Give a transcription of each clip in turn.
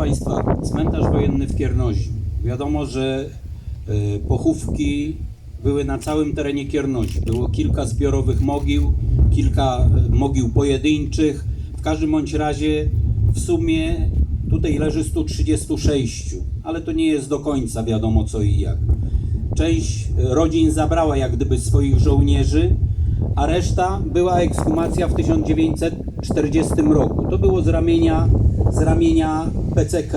Państwa, cmentarz wojenny w Kiernozi. Wiadomo, że e, pochówki były na całym terenie Kiernozi. Było kilka zbiorowych mogił, kilka e, mogił pojedynczych. W każdym bądź razie w sumie tutaj leży 136, ale to nie jest do końca wiadomo co i jak. Część e, rodzin zabrała jak gdyby swoich żołnierzy, a reszta była ekshumacja w 1940 roku. To było z ramienia, z ramienia PCK.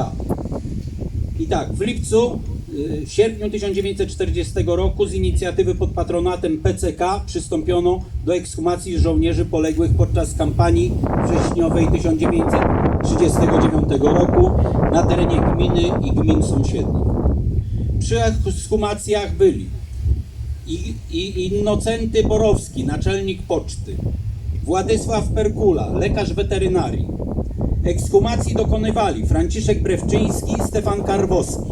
I tak, w lipcu, y, w sierpniu 1940 roku z inicjatywy pod patronatem PCK przystąpiono do ekshumacji żołnierzy poległych podczas kampanii wrześniowej 1939 roku na terenie gminy i gmin sąsiednich. Przy ekshumacjach byli i, i Innocenty Borowski, naczelnik poczty, Władysław Perkula, lekarz weterynarii. Ekshumacji dokonywali Franciszek Brewczyński, Stefan Karwowski.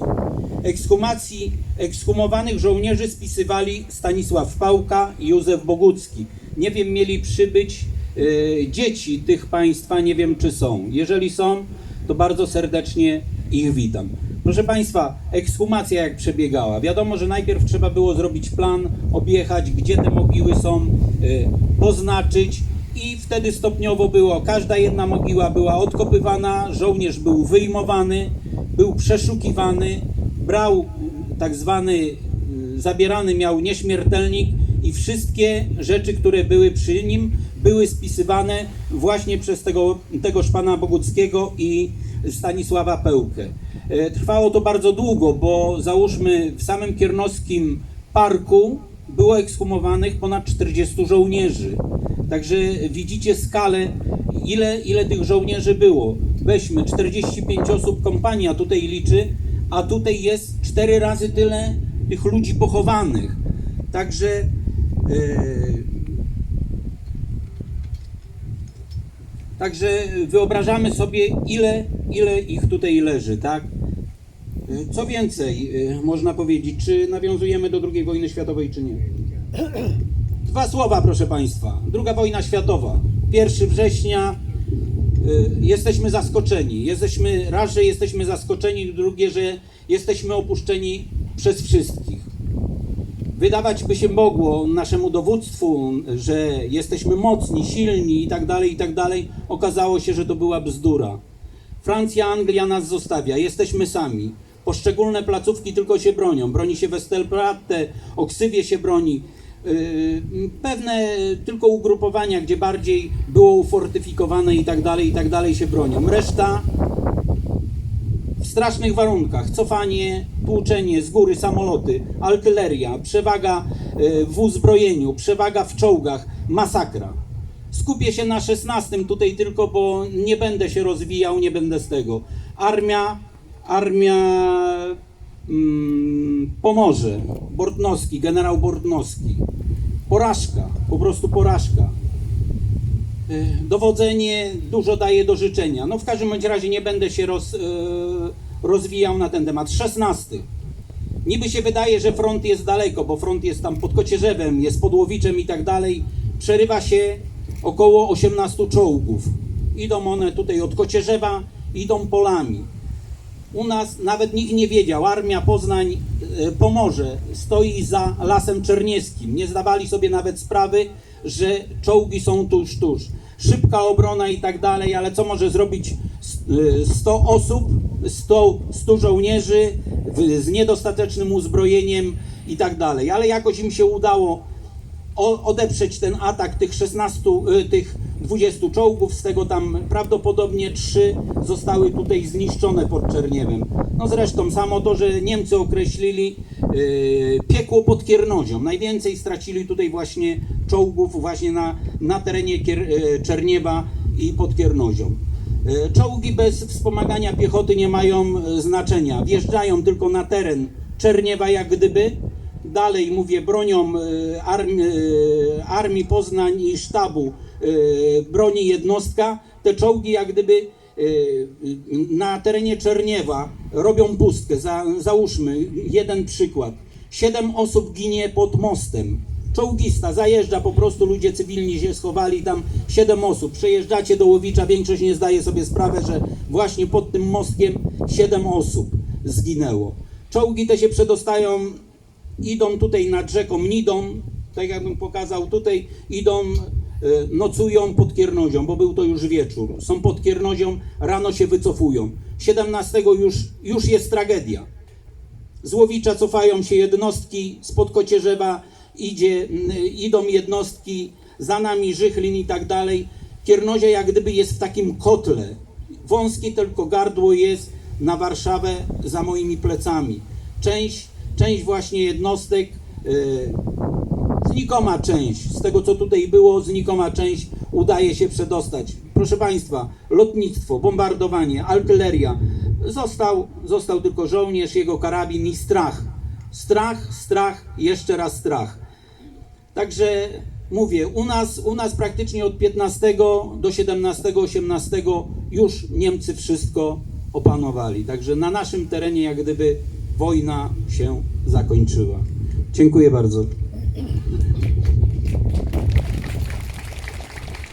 Ekshumacji ekshumowanych żołnierzy spisywali Stanisław Pałka i Józef Bogucki. Nie wiem, mieli przybyć y, dzieci tych państwa, nie wiem czy są. Jeżeli są, to bardzo serdecznie ich witam. Proszę Państwa, ekshumacja jak przebiegała. Wiadomo, że najpierw trzeba było zrobić plan, objechać, gdzie te mogiły są, y, poznaczyć i wtedy stopniowo było, każda jedna mogiła była odkopywana, żołnierz był wyjmowany, był przeszukiwany, brał tak zwany, y, zabierany miał nieśmiertelnik i wszystkie rzeczy, które były przy nim, były spisywane właśnie przez tego, tegoż pana Boguckiego i Stanisława Pełkę. E, Trwało to bardzo długo, bo załóżmy w samym Kiernowskim Parku było ekshumowanych ponad 40 żołnierzy. Także widzicie skalę, ile, ile tych żołnierzy było. Weźmy 45 osób kompania tutaj liczy, a tutaj jest cztery razy tyle tych ludzi pochowanych. Także e, Także wyobrażamy sobie, ile, ile ich tutaj leży, tak? Co więcej, y, można powiedzieć, czy nawiązujemy do II wojny światowej, czy nie? Dwa słowa, proszę Państwa. Druga wojna światowa. 1 września y, jesteśmy zaskoczeni. Jesteśmy, raz, że jesteśmy zaskoczeni, drugie, że jesteśmy opuszczeni przez wszystkich. Wydawać by się mogło naszemu dowództwu, że jesteśmy mocni, silni i tak dalej, i tak dalej. Okazało się, że to była bzdura. Francja, Anglia nas zostawia, jesteśmy sami. Poszczególne placówki tylko się bronią. Broni się Westerplatte, Oksywie się broni. Yy, Pewne tylko ugrupowania, gdzie bardziej było ufortyfikowane i tak dalej, i tak dalej się bronią. Reszta w strasznych warunkach. Cofanie, tłuczenie z góry samoloty, artyleria, przewaga e, w uzbrojeniu, przewaga w czołgach, masakra. Skupię się na 16 tutaj tylko, bo nie będę się rozwijał, nie będę z tego. Armia, armia mm, Pomorze, Bortnowski, generał Bortnowski. Porażka, po prostu porażka. Y, Dowodzenie dużo daje do życzenia. No w każdym bądź razie nie będę się roz, y, rozwijał na ten temat. 16. Niby się wydaje, że front jest daleko, bo front jest tam pod Kocierzewem, jest pod Łowiczem i tak dalej. Przerywa się około 18 czołgów. Idą one tutaj od Kocierzewa, idą polami. U nas nawet nikt nie wiedział, armia Poznań e, Pomorze stoi za Lasem Czernieskim. Nie zdawali sobie nawet sprawy, że czołgi są tuż, tuż. Szybka obrona i tak dalej, ale co może zrobić s- e, 100 osób, 100, 100 żołnierzy z niedostatecznym uzbrojeniem i tak dalej. Ale jakoś im się udało odeprzeć ten atak tych 16, y, tych 20 czołgów, z tego tam prawdopodobnie 3 zostały tutaj zniszczone pod Czerniewem. No zresztą samo to, że Niemcy określili y, piekło pod Kiernozią. Najwięcej stracili tutaj właśnie czołgów właśnie na, na terenie Kier, y, Czerniewa i pod Kiernozią. Y, Czołgi bez wspomagania piechoty nie mają y, znaczenia. Wjeżdżają tylko na teren Czerniewa jak gdyby, dalej mówię, bronią y, armii, y, armii Poznań i sztabu y, broni jednostka, te czołgi jak gdyby na terenie Czerniewa robią pustkę. Za, załóżmy jeden przykład. Siedem osób ginie pod mostem. Czołgista zajeżdża, po prostu ludzie cywilni się schowali, tam siedem osób. Przejeżdżacie do Łowicza, większość nie zdaje sobie sprawy, że właśnie pod tym mostkiem siedem osób zginęło. Czołgi te się przedostają, idą tutaj nad rzeką Nidą, tak jakbym pokazał tutaj, idą, e, nocują pod Kiernozią, bo był to już wieczór. Są pod Kiernozią, rano się wycofują. 17 już, już jest tragedia. Z Łowicza cofają się jednostki, spod Kocierzewa idzie, idą jednostki, za nami Żychlin i tak dalej. Kiernozia jak gdyby jest w takim kotle. Wąskie tylko gardło jest na Warszawę za moimi plecami. Część, część właśnie jednostek, yy, znikoma część, z tego co tutaj było, znikoma część udaje się przedostać. Proszę Państwa, lotnictwo, bombardowanie, artyleria. Został, został tylko żołnierz, jego karabin i strach. Strach, strach, jeszcze raz strach. Także mówię, u nas, u nas praktycznie od 15 do 17, 18 już Niemcy wszystko opanowali. Także na naszym terenie jak gdyby wojna się zakończyła. Dziękuję bardzo.